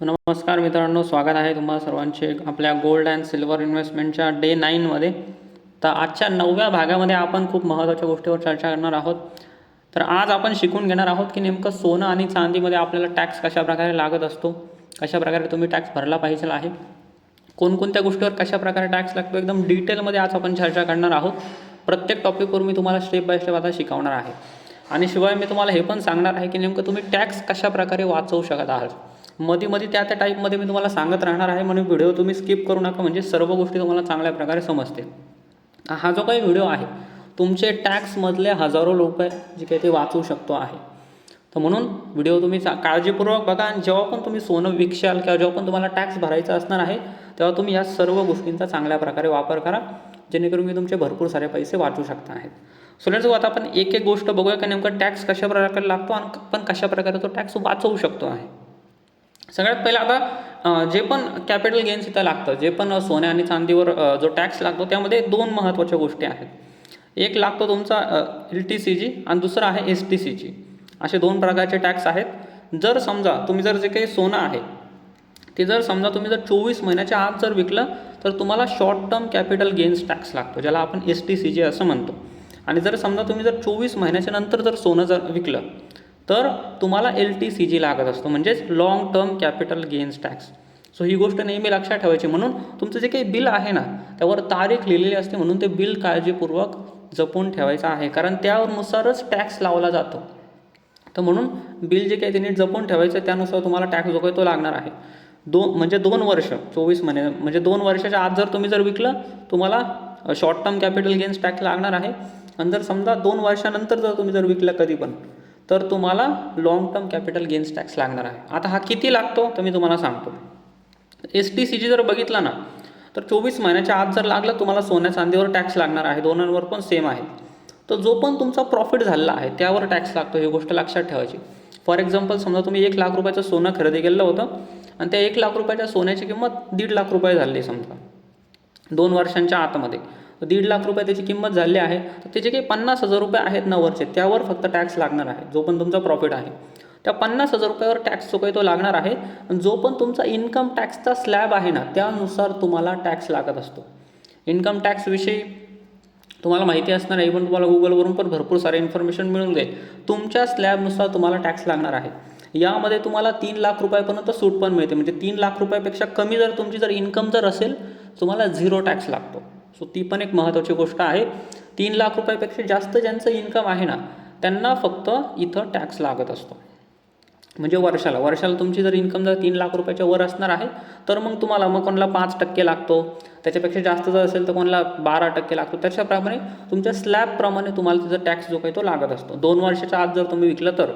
नमस्कार मित्रांनो स्वागत आहे तुम्हाला सर्वांचे आपल्या गोल्ड अँड सिल्वर इन्व्हेस्टमेंटच्या डे नाईनमध्ये. तर आजच्या नवव्या भागामध्ये आपण खूप महत्त्वाच्या गोष्टीवर चर्चा करणार आहोत. तर आज आपण शिकून घेणार आहोत की नेमकं सोनं आणि चांदीमध्ये आपल्याला टॅक्स कशाप्रकारे लागत असतो कशाप्रकारे तुम्ही टॅक्स भरला पाहिजे आहे कोणकोणत्या गोष्टीवर कशाप्रकारे टॅक्स लागतो एकदम डिटेलमध्ये आज आपण चर्चा करणार आहोत. प्रत्येक टॉपिकवर मी तुम्हाला स्टेप बाय स्टेप आता शिकवणार आहे. आणि शिवाय मी तुम्हाला हे पण सांगणार आहे की नेमकं तुम्ही टॅक्स कशाप्रकारे वाचवू शकत आहात. मध्ये मध्ये त्या त्या टाईपमध्ये मी तुम्हाला सांगत राहणार आहे म्हणून व्हिडिओ तुम्ही स्किप करू नका म्हणजे सर्व गोष्टी तुम्हाला चांगल्या प्रकारे समजतील. हा जो काही व्हिडिओ आहे तुमचे टॅक्समधले हजारो लोक जे काही ते वाचवू शकतो आहे. तर म्हणून व्हिडिओ तुम्ही चा काळजीपूर्वक बघा आणि जेव्हा पण तुम्ही सोनं विकशाल किंवा जेव्हा पण तुम्हाला टॅक्स भरायचा असणार आहे तेव्हा तुम्ही या सर्व गोष्टींचा चांगल्या प्रकारे वापर करा जेणेकरून मी तुमचे भरपूर सारे पैसे वाचू शकता आहेत. सो लेट्स आता आपण एक एक गोष्ट बघूया की नेमकं टॅक्स कशा प्रकारे लागतो आणि पण कशा प्रकारे तो टॅक्स वाचवू शकतो आहे. सगळ्यात पहिलं आता जे पण कॅपिटल गेन्स इथं लागतं जे पण सोन्या आणि चांदीवर जो टॅक्स लागतो त्यामध्ये दोन महत्त्वाच्या गोष्टी आहेत. एक लागतो तुमचा एल टी सी जी आणि दुसरा आहे एस टी सी जी असे दोन प्रकारचे टॅक्स आहेत. जर समजा तुम्ही जर जे काही सोनं आहे ते जर समजा तुम्ही जर चोवीस महिन्याच्या आत जर विकलं तर तुम्हाला short term capital gains tax लागतो ज्याला आपण एस टी सी जी असं म्हणतो. आणि जर समजा तुम्ही जर चोवीस महिन्याच्या नंतर जर सोनं जर विकलं तर तुम्हाला एल टी सी जी लागत असतो म्हणजेच long term capital gains tax so ही गोष्ट नेहमी लक्षात ठेवायची. म्हणून तुमचं जे काही बिल आहे ना त्यावर तारीख लिहिलेली असते म्हणून ते बिल काळजीपूर्वक जपून ठेवायचं आहे. कारण त्यानुसारच टॅक्स लावला जातो. तर म्हणून बिल जे काही ते नीट जपून ठेवायचं त्यानुसार तुम्हाला टॅक्स जो काही तो लागणार आहे. दोन म्हणजे दोन वर्ष चोवीस महिने म्हणजे दोन वर्षाच्या आत जर तुम्ही जर विकलं तुम्हाला short term capital gains tax लागणार आहे. आणि जर समजा दोन वर्षानंतर जर तुम्ही जर विकलं कधी पण तर तुम्हाला long term capital gains tax लागणार आहे. आता हा किती लागतो? तर मी तुम्हाला सांगतो. एस टी सी जी जर बघितला ना तर चोवीस महिन्याच्या आत जर लागलं तुम्हाला सोन्या चांदीवर टॅक्स लागणार आहे. दोनांवर पण सेम आहे. तर जो पण तुमचा प्रॉफिट झालेला आहे त्यावर टॅक्स लागतो. ही गोष्ट लक्षात ठेवायची. फॉर एक्झाम्पल समजा तुम्ही एक लाख रुपयाचं सोनं खरेदी केलं होतं आणि त्या एक लाख रुपयाच्या सोन्याची किंमत दीड लाख रुपये झाली समजा. दोन वर्षांच्या आतमध्ये. दीड लाख रुपये त्याची किंमत झाली आहे. तर त्याचे काही पन्नास हजार रुपये आहेत ना वरचे. त्यावर फक्त टॅक्स लागणार आहे. जो पण तुमचा प्रॉफिट आहे. त्या पन्नास हजार रुपयावर टॅक्स जो काही तो लागणार आहे जो पण तुमचा इन्कम टॅक्सचा स्लॅब आहे ना त्यानुसार तुम्हाला टॅक्स लागत असतो. इन्कम टॅक्सविषयी तुम्हाला माहिती असणार आहे. पण तुम्हाला गुगलवरून पण भरपूर सारे इन्फॉर्मेशन मिळून जाईल. तुमच्या स्लॅबनुसार तुम्हाला टॅक्स लागणार आहे. यामध्ये तुम्हाला तीन लाख रुपयापर्यंत सूट पण मिळते. म्हणजे तीन लाख रुपयापेक्षा कमी जर तुमची जर इन्कम जर असेल तुम्हाला झिरो टॅक्स लागतो. सो ती पण एक महत्त्वाची गोष्ट आहे. तीन लाख रुपयापेक्षा जास्त ज्यांचं इन्कम आहे ना त्यांना फक्त इथं टॅक्स लागत असतो. म्हणजे वर्षाला वर्षाला तुमची जर इन्कम जर तीन लाख रुपयाच्या वर असणार आहे तर मग तुम्हाला मग कोणाला पाच टक्के लागतो. त्याच्यापेक्षा जास्त जर असेल तर कोणाला बारा टक्के लागतो. त्याच्याप्रमाणे तुमच्या स्लॅबप्रमाणे तुम्हाला तिचा टॅक्स जो काही तो लागत असतो. दोन वर्षाच्या आत जर तुम्ही विकलं तर.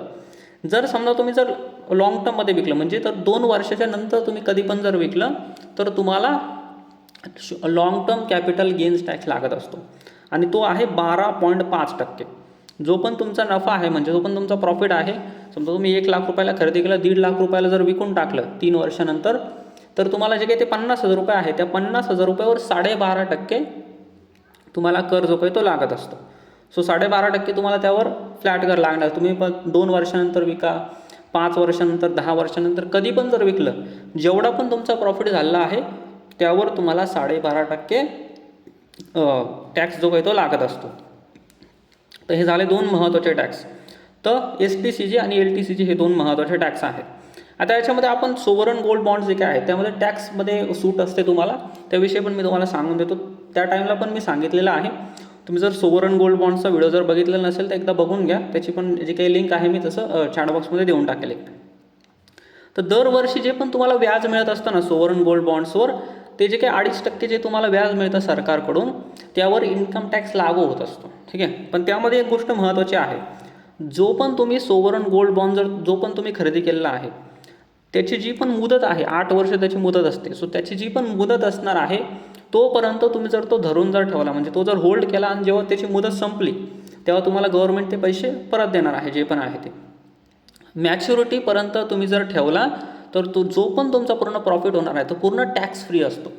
जर समजा तुम्ही जर लाँग टर्ममध्ये विकलं म्हणजे तर दोन वर्षाच्या नंतर तुम्ही कधी पण जर विकलं तर तुम्हाला long term capital gains tax लागत असतो. आणि तो आहे बारा पॉईंट पाच टक्के. जो पण तुमचा नफा आहे म्हणजे जो पण तुमचा प्रॉफिट आहे समजा तुम्ही एक लाख रुपयाला खरेदी केलं दीड लाख रुपयाला जर विकून टाकलं तीन वर्षानंतर तर तुम्हाला जे काही ते पन्नास हजार रुपये आहे त्या पन्नास हजार रुपयावर साडेबारा टक्के तुम्हाला कर जो काही तो लागत असतो. सो साडेबारा टक्के तुम्हाला त्यावर फ्लॅट कर लागणार. तुम्ही पण दोन वर्षानंतर विका पाच वर्षानंतर दहा वर्षानंतर कधी पण जर विकलं जेवढा पण तुमचा प्रॉफिट झालेला आहे त्यावर तुम्हाला साडेबारा टक्के टॅक्स जो काही तो लागत असतो. तर हे झाले दोन महत्त्वाचे टॅक्स तर एस टी सी जी आणि एल टी सी जी हे दोन महत्त्वाचे टॅक्स आहेत. आता याच्यामध्ये आपण सोवरन गोल्ड बॉन्ड जे काय आहे त्यामध्ये टॅक्समध्ये सूट असते तुम्हाला. त्याविषयी पण मी तुम्हाला सांगून देतो. त्या टाईमला पण मी सांगितलेलं आहे. तुम्ही जर सोवरन गोल्ड बॉन्डचा व्हिडिओ जर बघितलेला नसेल तर एकदा बघून घ्या. त्याची पण जी काही लिंक आहे मी तसं चॅटबॉक्समध्ये देऊन टाकेल एक. तर दरवर्षी जे पण तुम्हाला व्याज मिळत असतं ना सोवरन गोल्ड बॉन्ड्सवर ते जे काही अडीच टक्के जे तुम्हाला व्याज मिळतं सरकारकडून त्यावर इन्कम टॅक्स लागू होत असतो. ठीक आहे? पण त्यामध्ये एक गोष्ट महत्त्वाची आहे. जो पण तुम्ही सोवरन गोल्ड बॉन्ड जर जो पण तुम्ही खरेदी केलेला आहे त्याची जी पण मुदत आहे आठ वर्ष त्याची मुदत असते. सो त्याची जी पण मुदत असणार आहे तोपर्यंत तुम्ही जर तो धरून जर ठेवला म्हणजे तो जर होल्ड केला आणि जेव्हा त्याची मुदत संपली तेव्हा तुम्हाला गव्हर्नमेंट ते पैसे परत देणार आहे जे पण आहे ते. मॅच्युरिटीपर्यंत तुम्ही जर ठेवला तर तो जो पण तुमचा पूर्ण प्रॉफिट होणार आहे तो पूर्ण टॅक्स फ्री असतो.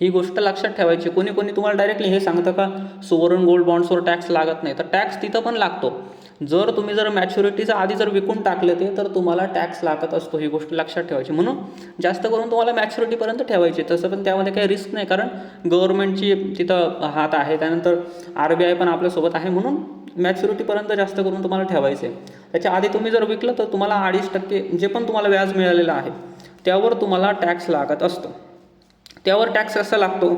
ही गोष्ट लक्षात ठेवायची. कोणी कोणी तुम्हाला डायरेक्टली हे सांगतं का सुवर्ण गोल्ड बॉन्ड्सवर टॅक्स लागत नाही. तर टॅक्स तिथं पण लागतो. जर तुम्ही जर मॅच्युरिटीचा आधी जर विकून टाकले ते तर तुम्हाला टॅक्स लागत असतो. ही गोष्ट लक्षात ठेवायची. म्हणून जास्त करून तुम्हाला मॅच्युरिटीपर्यंत ठेवायची. तसं पण त्यामध्ये काही रिस्क नाही. कारण गव्हर्नमेंटची तिथं हात आहे. त्यानंतर आर बी आय पण आपल्यासोबत आहे. म्हणून मॅच्युरिटीपर्यंत जास्त करून तुम्हाला ठेवायचे त्याच्या आधी तुम्ही जर विकलं तर तुम्हाला अडीच टक्के जे पण तुम्हाला व्याज मिळालेलं आहे त्यावर तुम्हाला टॅक्स लागत असतो. त्यावर टॅक्स कसा लागतो?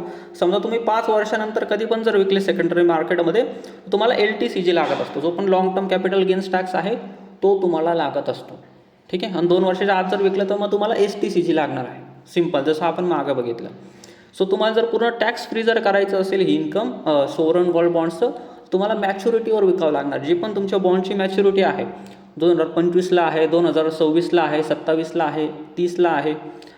समजा तुम्ही पाच वर्षानंतर कधी पण जर विकले सेकंडरी मार्केटमध्ये तुम्हाला एल टी सी जी लागत असतो जो पण long term capital gains tax आहे तो तुम्हाला लागत असतो. ठीक आहे? आणि दोन वर्षाच्या आत जर विकलं तर मग तुम्हाला एस टी सी जी लागणार आहे. सिंपल जसं आपण मागं बघितलं. सो तुम्हाला जर पूर्ण टॅक्स फ्री जर करायचं असेल ही इन्कम सोवरन गोल्ड बॉन्ड्सचं तुम्हाला मॅच्युरिटीवर विकावं लागणार. जी पण तुमच्या बॉन्डची मॅच्युरिटी आहे दोन हजार पंचवीसला आहे दोन हजार सव्वीसला आहे सत्तावीसला आहे तीसला आहे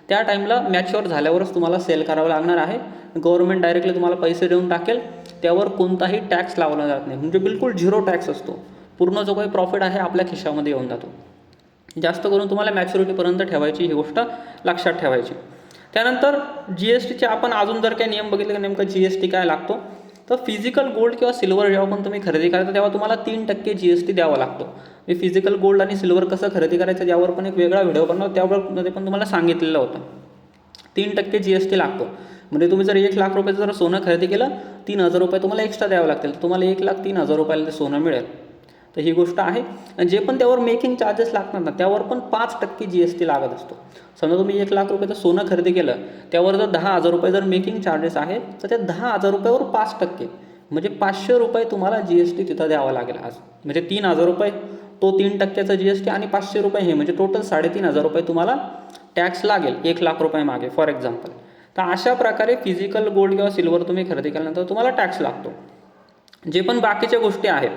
त्या टाईमला मॅच्युअर झाल्यावरच तुम्हाला सेल करावं लागणार आहे. गव्हर्नमेंट डायरेक्टली तुम्हाला पैसे देऊन टाकेल त्यावर कोणताही टॅक्स लावला जात नाही. म्हणजे बिलकुल झिरो टॅक्स असतो. पूर्ण जो काही प्रॉफिट आहे आपल्या खिशामध्ये येऊन जातो. जास्त करून तुम्हाला मॅच्युरिटीपर्यंत ठेवायची ही गोष्ट लक्षात ठेवायची. त्यानंतर जी एस टीचे आपण अजून जर काही नियम बघितले की नेमकं जी एस टी काय लागतो? तर फिजिकल गोल्ड किंवा सिल्वर जेव्हा पण तुम्ही खरेदी करता तेव्हा तुम्हाला तीन टक्के जी एस टी द्यावा लागतो. मी फिजिकल गोल्ड आणि सिल्वर कसं खरेदी करायचं यावर पण एक वेगळा व्हिडिओ बनवला त्यावर पण तुम्हाला सांगितलेलं होतं. तीन टक्के जी एस टी लागतो. म्हणजे तुम्ही जर एक लाख रुपयाचं जर सोनं खरेदी केलं तीन हजार रुपये तुम्हाला एक्स्ट्रा द्यावं लागतील. तुम्हाला एक लाख तीन हजार रुपयाला ते सोनं मिळेल. तर ही गोष्ट आहे. आणि जे पण त्यावर मेकिंग चार्जेस लागतात ना त्यावर पण पाच टक्के जी एस टी लागत असतो. समजा तुम्ही एक लाख रुपयाचं सोनं खरेदी केलं त्यावर जर दहा हजार रुपये जर मेकिंग चार्जेस आहे तर त्या दहा हजार रुपयावर पाच टक्के. म्हणजे पाचशे रुपये तुम्हाला जी एस टी तिथं द्यावा लागेल आज. म्हणजे तीन हजार रुपये तो तीन टक्क्याचा जी एस टी आणि पाचशे रुपये हे. म्हणजे टोटल साडेतीन हजार रुपये तुम्हाला टॅक्स लागेल एक लाख रुपये मागे फॉर एक्झाम्पल तर अशा प्रकारे फिजिकल गोल्ड किंवा सिल्वर तुम्ही खरेदी केल्यानंतर तुम्हाला टॅक्स लागतो. जे पण बाकीच्या गोष्टी आहेत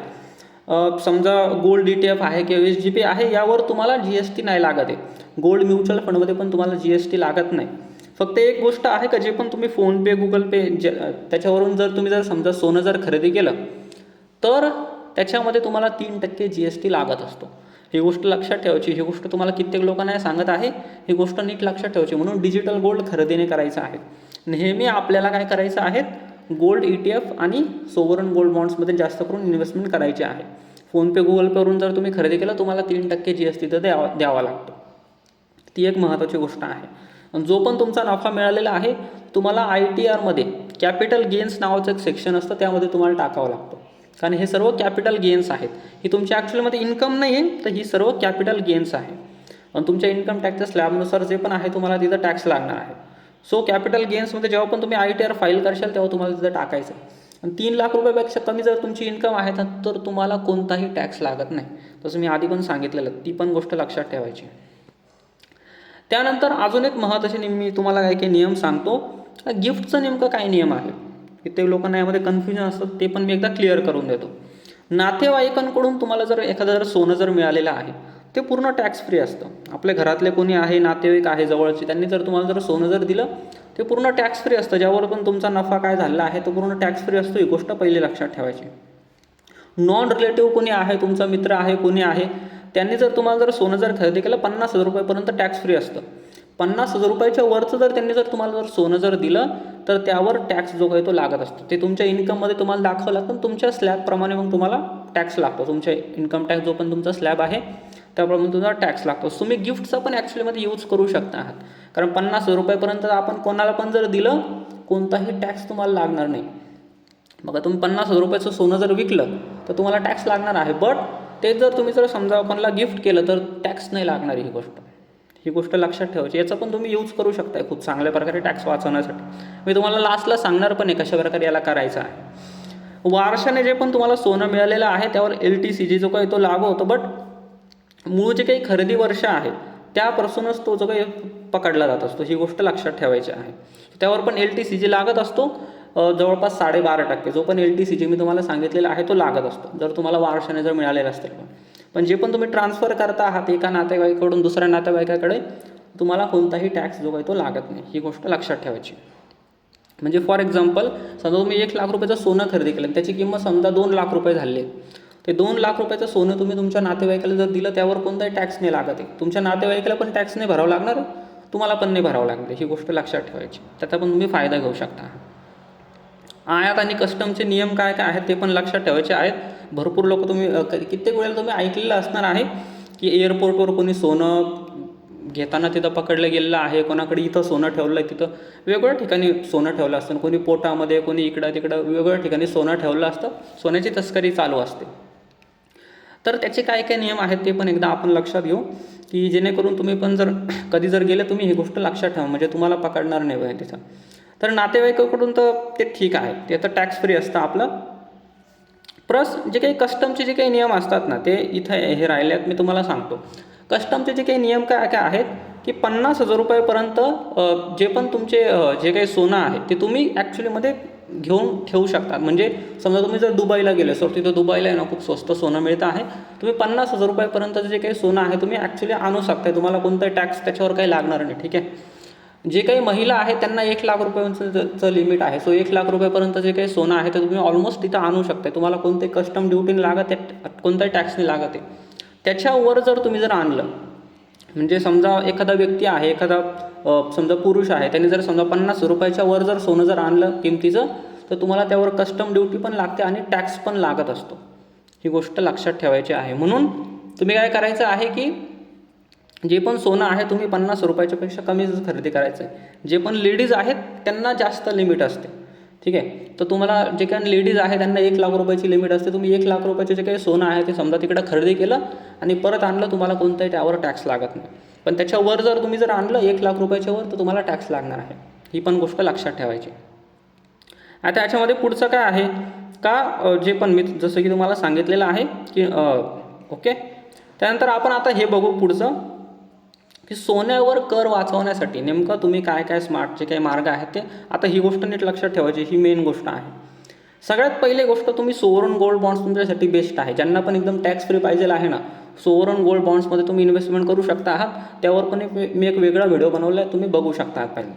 समजा गोल्ड डी टी एफ आहे किंवा एस जी पी आहे यावर तुम्हाला जी एस टी नाही लागत आहे. गोल्ड म्युच्युअल फंडमध्ये पण तुम्हाला जी एस टी लागत नाही. फक्त एक गोष्ट आहे का जे पण तुम्ही फोनपे गुगल पे जे त्याच्यावरून जर तुम्ही जर समजा सोनं जर खरेदी केलं तर त्याच्यामध्ये तुम्हाला तीन टक्के जी एस टी लागत असतो. ही गोष्ट लक्षात ठेवायची. ही गोष्ट तुम्हाला कित्येक लोकांना सांगत आहे. ही गोष्ट नीट लक्षात ठेवायची. म्हणून डिजिटल गोल्ड खरेदीने करायचं आहे. नेहमी आपल्याला काय करायचं आहे? गोल्ड ई टी एफ आणि सोवरन गोल्ड बॉन्ड्समध्ये जास्त करून इन्व्हेस्टमेंट करायची आहे. फोनपे गुगल पेवरून जर तुम्ही खरेदी केलं तुम्हाला तीन टक्के जी एस टी तर द्यावा द्यावा लागतो. ती एक महत्त्वाची गोष्ट आहे. आणि जो पण तुमचा नफा मिळालेला आहे तुम्हाला आय टी आरमध्ये कॅपिटल गेन्स नावाचं एक सेक्शन असतं त्यामध्ये तुम्हाला टाकावं लागतं. कारण हे सर्व कॅपिटल गेन्स आहेत. ही तुमच्या ॲक्च्युअलमध्ये इन्कम नाही आहे तर ही सर्व कॅपिटल गेन्स आहे. आणि तुमच्या इन्कम टॅक्सच्या स्लॅबनुसार जे पण आहे तुम्हाला तिथं टॅक्स लागणार आहे. सो कॅपिटल गेन्समध्ये जेव्हा पण तुम्ही आय टी आर फाईल करशाल तेव्हा तुम्हाला तिथं टाकायचं आहे. आणि तीन लाख रुपयापेक्षा कमी जर तुमची इन्कम आहे तर- तुम्हाला कोणताही टॅक्स लागत नाही. तसं मी आधी पण सांगितलेलं ती पण गोष्ट लक्षात ठेवायची त्यानंतर अजून एक महत्त्वाचे नियम मी तुम्हाला काही काही नियम सांगतो. गिफ्टचं नेमकं काय नियम आहे? कित्येक लोकांना यामध्ये कन्फ्युजन असतं ते पण मी एकदा क्लिअर करून देतो. नातेवाईकांकडून तुम्हाला जर एखादं जर सोनं जर मिळालेलं आहे ते पूर्ण टॅक्स फ्री असतं. आपल्या घरातले कोणी आहे नातेवाईक आहे जवळचे त्यांनी जर तुम्हाला जर सोनं जर दिलं ते पूर्ण टॅक्स फ्री असतं. ज्यावर पण तुमचा नफा काय झालेला आहे तो पूर्ण टॅक्स फ्री असतो. ही गोष्ट पहिले लक्षात ठेवायची. नॉन रिलेटिव्ह कोणी आहे तुमचा मित्र आहे कोणी आहे त्यांनी जर तुम्हाला जर सोनं जर खरेदी केलं पन्नास हजार रुपयापर्यंत टॅक्स फ्री असतं. पन्नास हजार रुपयाच्या वरचं जर त्यांनी जर तुम्हाला जर सोनं जर दिलं तर त्यावर टॅक्स जो आहे तो लागत असतो. ते तुमच्या इन्कममध्ये तुम्हाला दाखवलं लागतं तुमच्या स्लॅबप्रमाणे मग तुम्हाला टॅक्स लागतो. तुमच्या इन्कम टॅक्स जो पण तुमचा स्लॅब आहे त्याप्रमाणे तुम्हाला टॅक्स लागतो. तुम्ही गिफ्टचा पण ॲक्च्युलीमध्ये यूज करू शकता आहात कारण पन्नास हजार रुपयापर्यंत आपण कोणाला पण जर दिलं कोणताही टॅक्स तुम्हाला लागणार नाही. बघा तुम्ही पन्नास हजार रुपयाचं सोनं जर विकलं तर तुम्हाला टॅक्स लागणार आहे. बट ते जर तुम्ही जर समजा कोणाला गिफ्ट केलं तर टॅक्स नाही लागणार ही गोष्ट. ही गोष्ट लक्षात ठेवायची. याचा पण तुम्ही यूज करू शकताय खूप चांगल्या प्रकारे टॅक्स वाचवण्यासाठी. मी तुम्हाला लास्टला सांगणार पण आहे कशा प्रकारे याला करायचं आहे. वारशाने जे पण तुम्हाला सोनं मिळालेलं आहे त्यावर एल टी सी जी जो काही तो लागू होतो. बट मूळ जे काही खरेदी वर्ष आहेत त्यापासूनच तो जो काही पकडला जात असतो ही गोष्ट लक्षात ठेवायची आहे. त्यावर पण एल टी सी जी लागत असतो जवळपास साडेबारा टक्के. जो पण एल टी सी जी मी तुम्हाला सांगितलेला आहे तो लागत असतो जर तुम्हाला वारशाने जर मिळालेला असेल पण. पण जे पण तुम्ही ट्रान्सफर करता आहात एका नातेवाईकाकडून दुसऱ्या नातेवाईकाकडे तुम्हाला कोणताही टॅक्स जो आहे तो लागत नाही. ही गोष्ट लक्षात ठेवायची. म्हणजे फॉर एक्झाम्पल समजा तुम्ही एक लाख रुपयाचं सोनं खरेदी केलं त्याची किंमत समजा दोन लाख रुपये झाली. ते दोन लाख रुपयाचं सोनं तुम्ही तुमच्या नातेवाईकाला जर दिलं त्यावर कोणताही टॅक्स नाही लागत आहे. तुमच्या नातेवाईकाला पण टॅक्स नाही भरावं लागणार तुम्हाला पण नाही भरावं लागणार. ही गोष्ट लक्षात ठेवायची. त्याचा पण तुम्ही फायदा घेऊ शकता. आयात आणि कस्टमचे नियम काय काय आहेत ते पण लक्षात ठेवायचे आहेत. भरपूर लोक तुम्ही कित्येक वेळेला तुम्ही ऐकलेलं असणार आहे की एअरपोर्टवर कोणी सोनं घेताना तिथं पकडलं गेलेलं आहे कोणाकडे इथं सोनं ठेवलं आहे तिथं. वेगवेगळ्या ठिकाणी सोनं ठेवलं असतं. कोणी पोटामध्ये कोणी इकडं तिकडं वेगवेगळ्या ठिकाणी सोनं ठेवलं असतं. सोन्याची तस्करी चालू असते. तर त्याचे काय काय नियम आहेत ते पण एकदा आपण लक्षात घेऊ की जेणेकरून तुम्ही पण जर कधी जर गेले तुम्ही ही गोष्ट लक्षात ठेवा म्हणजे तुम्हाला पकडणार नाही पाहिजे तिथं. तर नातेवाईकाकडून तर ते ठीक आहे ते तर टॅक्स फ्री असतं आपलं. प्लस जे काही कस्टमचे जे काही नियम असतात ना ते इथं हे राहिले आहेत मी तुम्हाला सांगतो. कस्टमचे जे काही नियम काय काय आहेत की पन्नास हजार रुपयापर्यंत जे पण तुमचे जे काही सोनं आहे ते तुम्ही ॲक्च्युलीमध्ये घेऊन ठेवू शकतात म्हणजे समजा तुम्ही जर दुबईला गेले सर तिथं दुबईला आहे ना खूप स्वस्त सोनं मिळतं आहे. तुम्ही पन्नास हजार रुपयापर्यंतचं जे काही सोनं आहे तुम्ही ॲक्च्युली आणू शकताय. तुम्हाला कोणतं टॅक्स त्याच्यावर काही लागणार नाही ठीक आहे? जे काही महिला आहे त्यांना एक लाख रुपयांचं लिमिट आहे. सो एक लाख रुपयापर्यंत जे काही सोनं आहे ते तुम्ही ऑलमोस्ट तिथं आणू शकता तुम्हाला कोणते कस्टम ड्युटीने लागत आहे कोणत्याही टॅक्सने लागत आहे. त्याच्यावर जर तुम्ही जर आणलं म्हणजे समजा एखादा व्यक्ती आहे एखादा समजा पुरुष आहे त्याने जर समजा पन्नास रुपयाच्या वर जर सोनं जर आणलं किमतीचं तर तुम्हाला त्यावर कस्टम ड्युटी पण लागते आणि टॅक्स पण लागत असतो. ही गोष्ट लक्षात ठेवायची आहे. म्हणून तुम्ही काय करायचं आहे की जे पण सोनं आहे तुम्ही पन्नास रुपयाच्यापेक्षा कमीच खरेदी करायचं आहे जे पण लेडीज आहेत त्यांना जास्त लिमिट असते. ठीक आहे? तर तुम्हाला जे काही लेडीज आहे त्यांना एक लाख रुपयाची लिमिट असते. तुम्ही एक लाख रुपयाचे जे काही सोनं आहे ते समजा तिकडं खरेदी केलं आणि परत आणलं तुम्हाला कोणताही त्यावर टॅक्स लागत नाही. पण त्याच्यावर जर तुम्ही जर आणलं एक लाख रुपयाच्यावर तर तुम्हाला टॅक्स लागणार आहे. ही पण गोष्ट लक्षात ठेवायची. आता याच्यामध्ये पुढचं काय आहे? का जे पण मी जसं की तुम्हाला सांगितलेलं आहे की ओके? त्यानंतर आपण आता हे बघू पुढचं. की सोन्यावर कर वाचवण्यासाठी नेमकं तुम्ही काय काय स्मार्टचे काही मार्ग आहेत ते आता ही गोष्ट नीट लक्षात ठेवायची ही मेन गोष्ट आहे. सगळ्यात पहिली गोष्ट तुम्ही सोवरन गोल्ड बॉन्ड्स तुमच्यासाठी बेस्ट आहे. ज्यांना पण एकदम टॅक्स फ्री पाहिजे आहे ना सोवरन गोल्ड बॉन्ड्समध्ये तुम्ही इन्व्हेस्टमेंट करू शकता आहात. त्यावर पण एक मी एक वेगळा व्हिडिओ बनवला आहे तुम्ही बघू शकता आहात पहिले.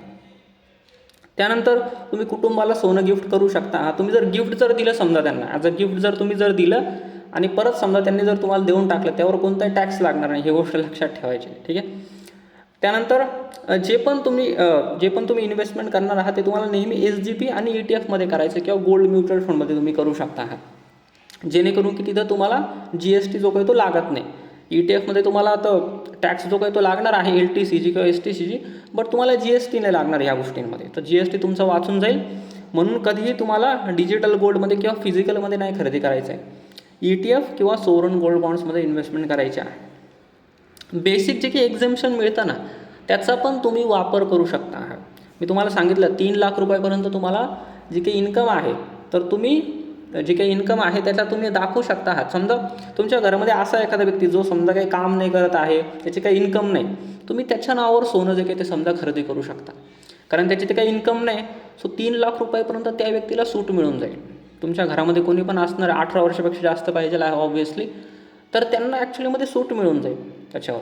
त्यानंतर तुम्ही कुटुंबाला सोनं गिफ्ट करू शकता आहात. तुम्ही जर गिफ्ट जर दिलं समजा त्यांना ॲज अ गिफ्ट जर तुम्ही जर दिलं आणि परत समजा त्यांनी जर तुम्हाला देऊन टाकलं त्यावर कोणताही टॅक्स लागणार नाही ही गोष्ट लक्षात ठेवायची ठीक आहे? त्यानंतर जे पण तुम्ही जे पण तुम्ही इन्व्हेस्टमेंट करणार आहात ते तुम्हाला नेहमी एस जी पी आणि ई टी एफमध्ये करायचं किंवा गोल्ड म्युच्युअल फंडमध्ये तुम्ही करू शकता आहात. जेणेकरून की तिथं तुम्हाला जी एस टी जो काही तो लागत नाही. ई टी एफमध्ये तुम्हाला आता टॅक्स जो काही तो लागणार आहे एल टी सी जी किंवा S T C G but तुम्हाला जी एस टी नाही लागणार ह्या गोष्टींमध्ये. तर जी एस टी तुमचं वाचून जाईल. म्हणून कधीही तुम्हाला डिजिटल गोल्डमध्ये किंवा फिजिकलमध्ये नाही खरेदी करायचं आहे ई टी एफ किंवा सोरन गोल्ड बॉन्ड्समध्ये इन्व्हेस्टमेंट करायचे आहे. बेसिक जे काही एक्झाम्शन मिळतं ना त्याचा पण तुम्ही वापर करू शकता. मी तुम्हाला सांगितलं तीन लाख रुपयापर्यंत तुम्हाला जी काही इन्कम आहे तर तुम्ही जे काही इन्कम आहे त्याचा तुम्ही दाखवू शकता. आहात समजा तुमच्या घरामध्ये असा एखादा व्यक्ती जो समजा काही काम नाही करत आहे त्याची काही इन्कम नाही तुम्ही त्याच्या नावावर सोनं जे काही ते समजा खरेदी करू शकता. कारण त्याची ते काही इन्कम नाही सो तीन लाख रुपयापर्यंत त्या व्यक्तीला सूट मिळून जाईल. तुमच्या घरामध्ये कोणी पण असणार अठरा वर्षापेक्षा जास्त पाहिजे आहे ऑब्व्हियसली तर त्यांना ॲक्च्युलीमध्ये सूट मिळून जाईल त्याच्यावर.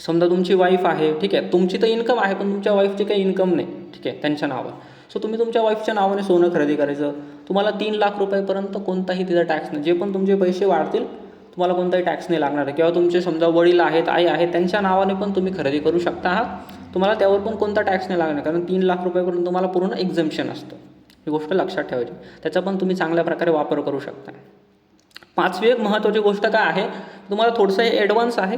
समजा तुमची वाईफ आहे ठीक आहे. तुमची तर इन्कम आहे पण तुमच्या वाईफची काही इन्कम नाही ठीक आहे त्यांच्या नावावर. सो तुम्ही तुमच्या वाईफच्या नावाने सोनं खरेदी करायचं. तुम्हाला तीन लाख रुपयापर्यंत कोणताही तिचा टॅक्स नाही. जे पण तुमचे पैसे वाढतील तुम्हाला कोणताही टॅक्स नाही लागणार आहे. किंवा तुमचे समजा वडील आहेत आई आहेत त्यांच्या नावाने पण तुम्ही खरेदी करू शकता आहात. तुम्हाला त्यावर पण कोणता टॅक्स नाही लागणार कारण तीन लाख रुपयापर्यंत तुम्हाला पूर्ण एक्झम्शन असतं. ही गोष्ट लक्षात ठेवायची. त्याचा पण तुम्ही चांगल्या प्रकारे वापर करू शकता. पाचवी एक महत्त्वाची गोष्ट काय आहे? तुम्हाला थोडंसं हे ॲडव्हान्स आहे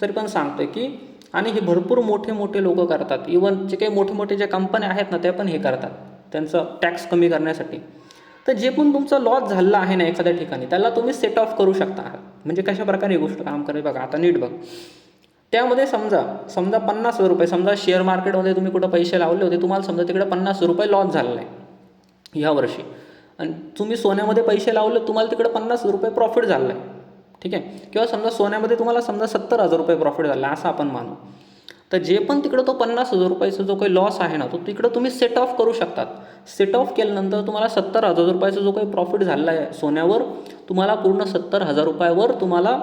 तरी पण सांगतो आहे की आणि हे भरपूर मोठे मोठे लोक करतात. इवन जे काही मोठे मोठे ज्या कंपन्या आहेत ना त्या पण हे करतात त्यांचं टॅक्स कमी करण्यासाठी. तर जे पण तुमचं लॉस झालं आहे ना एखाद्या ठिकाणी त्याला तुम्ही सेट ऑफ करू शकता. आहात म्हणजे कशा प्रकारे ही गोष्ट काम करेल बघा आता नीट बघ. त्यामध्ये समजा समजा पन्नास हजार रुपये समजा शेअर मार्केटमध्ये तुम्ही कुठं पैसे लावले होते तुम्हाला समजा तिकडे पन्नास रुपये लॉस झालेला आहे. ह्या वर्षी. आणि तुम्ही सोन्यामध्ये पैसे लावले तुम्हाला तिकडे पन्नास रुपये प्रॉफिट झालं. आहे ठीक आहे? किंवा समजा सोन्यामध्ये तुम्हाला समजा सत्तर हजार रुपये प्रॉफिट झाला असं आपण मानू. तर जे पण तिकडं तो पन्नास हजार रुपयाचा जो काही लॉस आहे ना तो तिकडं तुम्ही सेट ऑफ करू शकतात. सेट ऑफ केल्यानंतर तुम्हाला सत्तर हजार रुपयाचा जो काही प्रॉफिट झाला आहे सोन्यावर तुम्हाला पूर्ण सत्तर हजार रुपयावर तुम्हाला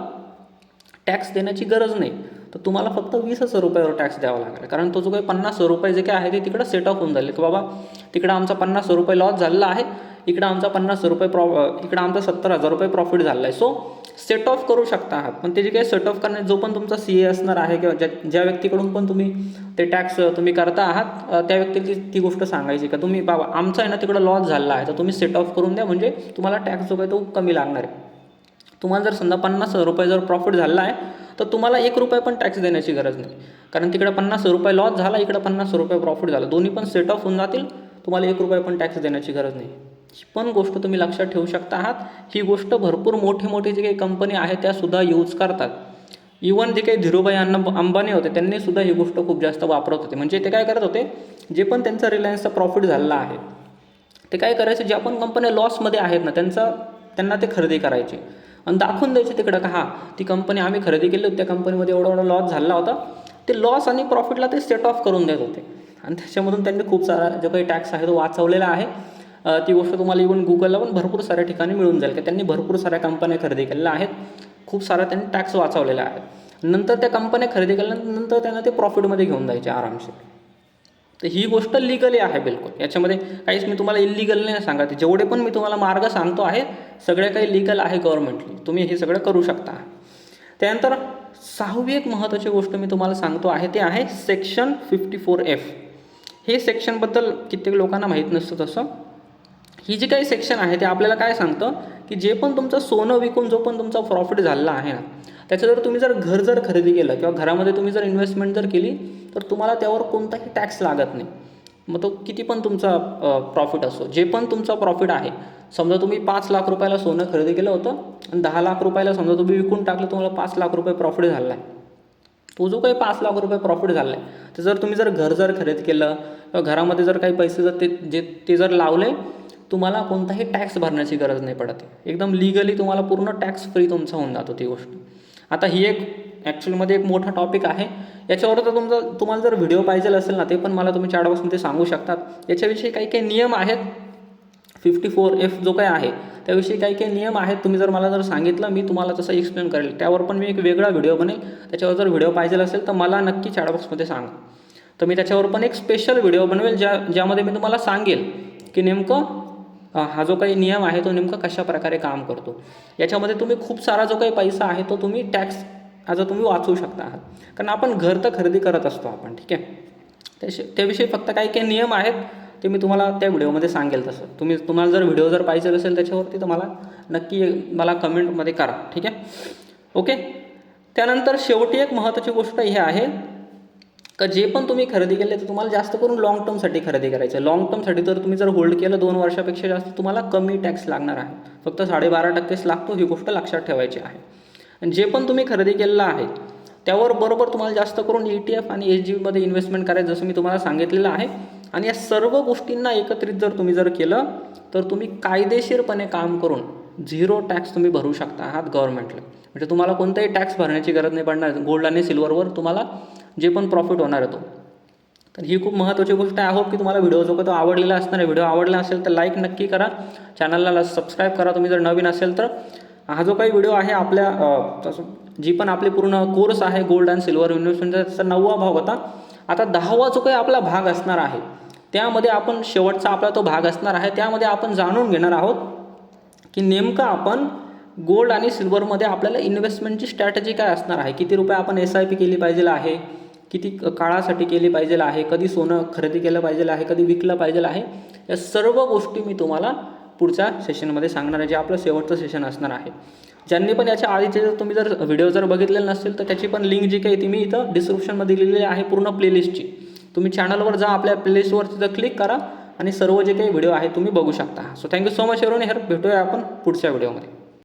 टॅक्स देण्याची गरज नाही. तर तुम्हाला फक्त वीस हजार रुपयावर टॅक्स द्यावा लागेल. कारण तो जो काही पन्नास हजार रुपये जे काय आहे ते तिकडं सेट ऑफ होऊन झाले की बाबा तिकडं आमचा पन्नास हजार रुपये लॉस झालेला आहे. इकडं आमचा पन्नास रुपये प्रॉ इकडं आमचा सत्तर हजार रुपये प्रॉफिट झाला आहे. सो सेट ऑफ करू शकता आहात. पण त्याची काही सेट ऑफ करण्यात जो पण तुमचा सी ए असणार आहे किंवा ज्या ज्या व्यक्तीकडून पण तुम्ही ते टॅक्स तुम्ही करता आहात त्या व्यक्तीला ती गोष्ट सांगायची का? तुम्ही बाबा आमचा आहे ना तिकडं लॉस झाला आहे. तर तुम्ही सेट ऑफ करून द्या. म्हणजे तुम्हाला टॅक्स जो काही तो कमी लागणार आहे. तुम्हाला जर समजा पन्नास रुपये जर प्रॉफिट झाला आहे तर तुम्हाला एक रुपये पण टॅक्स देण्याची गरज नाही. कारण तिकडे पन्नास रुपये लॉस झाला इकडे पन्नास रुपये प्रॉफिट झालं. दोन्ही पण सेट ऑफ होऊन जातील. तुम्हाला एक रुपये पण टॅक्स देण्याची गरज नाही. ही पण गोष्ट तुम्ही लक्षात ठेवू शकता आहात. ही गोष्ट भरपूर मोठे मोठे जे काही कंपनी आहे त्यासुद्धा यूज करतात. इवन जे काही धीरूभाई अन्न अंबानी होते त्यांनी सुद्धा ही गोष्ट खूप जास्त वापरत होते. म्हणजे ते काय करत होते जे पण त्यांचा रिलायन्सचा प्रॉफिट झालेला आहे ते काय करायचे ज्या पण कंपन्या लॉसमध्ये आहेत ना त्यांचा त्यांना ते खरेदी करायचे. आणि दाखवून द्यायचे तिकडं का हा ती कंपनी आम्ही खरेदी केली होती त्या कंपनीमध्ये एवढा एवढा लॉस झाला होता. ते लॉस आणि प्रॉफिटला ते सेट ऑफ करून देत होते. आणि त्याच्यामधून त्यांनी खूप सारा जो काही टॅक्स आहे तो वाचवलेला आहे. ती गोष्ट तुम्हाला इवन गुगलला पण भरपूर साऱ्या ठिकाणी मिळून जाईल. की त्यांनी भरपूर साऱ्या कंपन्या खरेदी केलेल्या आहेत. खूप सारा त्यांनी टॅक्स वाचवलेला आहे. नंतर त्या कंपन्या खरेदी केल्यानंतर त्यांना ते प्रॉफिटमध्ये घेऊन जायचे आरामशीर. तर ही गोष्ट लिगली आहे बिलकुल. याच्यामध्ये काहीच मी तुम्हाला इलिगल नाही सांगत जेवढे पण मी तुम्हाला मार्ग सांगतो आहे सगळे काही लिगल आहे गव्हर्नमेंटली तुम्ही हे सगळं करू शकता. त्यानंतर सहावी एक महत्त्वाची गोष्ट मी तुम्हाला सांगतो आहे ते आहे सेक्शन फिफ्टी फोर एफ हे सेक्शनबद्दल कित्येक लोकांना माहीत नसतं तसं. ही जी काही सेक्शन आहे ते आपल्याला काय सांगतं? की जे पण तुमचं सोनं विकून जो पण तुमचा प्रॉफिट झालेला आहे ना त्याचं जर तुम्ही जर घर जर खरेदी केलं किंवा घरामध्ये तुम्ही जर इन्व्हेस्टमेंट जर केली तर तुम्हाला त्यावर कोणताही टॅक्स लागत नाही. मग तो किती पण तुमचा प्रॉफिट असो जे पण तुमचा प्रॉफिट आहे समजा तुम्ही पाच लाख रुपयाला सोनं खरेदी केलं होतं आणि दहा लाख रुपयाला समजा तुम्ही विकून टाकलं तुम्हाला पाच लाख रुपये प्रॉफिट झाला आहे. तो जो काही पाच लाख रुपये प्रॉफिट झाला आहे तर जर तुम्ही जर घर जर खरेदी केलं किंवा घरामध्ये जर काही पैसे जर ते जे ते जर लावले तुम्हाला कोणताही टॅक्स भरण्याची गरज नाही पडत. एकदम लिगली तुम्हाला पूर्ण टॅक्स फ्री तुमचा होऊन जातो ती गोष्ट. आता ही एक ॲक्च्युअलमध्ये एक मोठा टॉपिक आहे. याच्यावर तर तुमचं तुम्हाला जर व्हिडिओ पाहिजे असेल ना ते पण मला तुम्ही चॅटबॉक्समध्ये सांगू शकतात. याच्याविषयी काही काही नियम आहेत. फिफ्टी फोर एफ जो काही आहे त्याविषयी काही काही नियम आहेत. तुम्ही जर मला जर सांगितलं मी तुम्हाला तसं एक्सप्लेन करेल. त्यावर पण मी एक वेगळा व्हिडिओ बनेल. त्याच्यावर जर व्हिडिओ पाहिजे असेल तर मला नक्की चॅटबॉक्समध्ये सांगा. तर मी त्याच्यावर पण एक स्पेशल व्हिडिओ बनवेल ज्या ज्यामध्ये मी तुम्हाला सांगेल की नेमकं हा जो काही नियम आहे तो नेमका कशा प्रकारे काम करतो? याच्यामध्ये तुम्ही खूप सारा जो काही पैसा आहे तो तुम्ही टॅक्स ॲज तुम्ही वाचवू शकता आहात. कारण आपण घर तर खरेदी करत असतो आपण ठीक आहे? त्याशी त्याविषयी फक्त काही काही नियम आहेत ते मी तुम्हाला त्या व्हिडिओमध्ये सांगेल तसं. तुम्ही तुम्हाला जर व्हिडिओ जर पाहिजे असेल त्याच्यावरती तर मला नक्की मला कमेंटमध्ये करा ठीक आहे? ओके त्यानंतर शेवटी एक महत्त्वाची गोष्ट ही आहे का जे पण तुम्ही खरेदी केले तर तुम्हाला जास्त करून लाँग टर्मसाठी खरेदी करायचं. आहे लाँग टर्मसाठी जर तुम्ही जर होल्ड केलं दोन वर्षापेक्षा जास्त तुम्हाला कमी टॅक्स लागणार आहे. फक्त साडेबारा टक्केच लागतो ही गोष्ट लक्षात ठेवायची आहे. आणि जे पण तुम्ही खरेदी केलेलं आहे त्यावर बरोबर तुम्हाला जास्त करून ई टी एफ आणि एच जी बीमध्ये इन्व्हेस्टमेंट करायचं जसं मी तुम्हाला सांगितलेलं आहे. आणि या सर्व गोष्टींना एकत्रित जर तुम्ही जर केलं तर तुम्ही कायदेशीरपणे काम करून झिरो टॅक्स तुम्ही भरू शकता आहात गव्हर्नमेंटला म्हणजे तुम्हाला कोणताही टॅक्स भरण्याची गरज नाही पडणार. गोल्ड आणि सिल्वरवर तुम्हाला जे पण प्रॉफिट होणार आहे तो. तर ही खूप महत्त्वाची गोष्ट आहे. होप की तुम्हाला व्हिडिओ जो का तो आवडलेला असणार आहे व्हिडिओ आवडला असेल तर लाईक नक्की करा. चॅनलला सबस्क्राईब करा. तुम्ही जर नवीन असेल तर हा जो काही व्हिडिओ आहे आपल्या जी पण आपली पूर्ण कोर्स आहे गोल्ड अँड सिल्वर इन्व्हेस्टमेंटचा नववा भाग होता. आता दहावा जो काही आपला भाग असणार आहे त्यामध्ये आपण शेवटचा आपला तो भाग असणार आहे. त्यामध्ये आपण जाणून घेणार आहोत की नेमकं आपण गोल्ड आणि सिल्वरमध्ये आपल्याला इन्व्हेस्टमेंटची स्ट्रॅटजी काय असणार आहे? किती रुपये आपण एस आय पी केली पाहिजे आहे? किती काळासाठी केली पाहिजे आहे कधी सोनं खरेदी केलं पाहिजे आहे कधी विकलं पाहिजे आहे या सर्व गोष्टी मी तुम्हाला पुढच्या सेशनमध्ये सांगणार आहे जे आपलं शेवटचं सेशन असणार आहे. ज्यांनी पण याच्या आधीचे जर तुम्ही जर व्हिडिओ जर बघितलेलं नसतील तर त्याची पण लिंक जी काही ती मी इथं डिस्क्रिप्शनमध्ये दिलेली आहे पूर्ण प्लेलिस्टची तुम्ही चॅनलवर जा आपल्या प्लेलिस्टवर तिथं क्लिक करा आणि सर्व जे काही व्हिडिओ आहे तुम्ही बघू शकता. So thank you so much एवढून हेर भेटूया आपण पुढच्या व्हिडिओमध्ये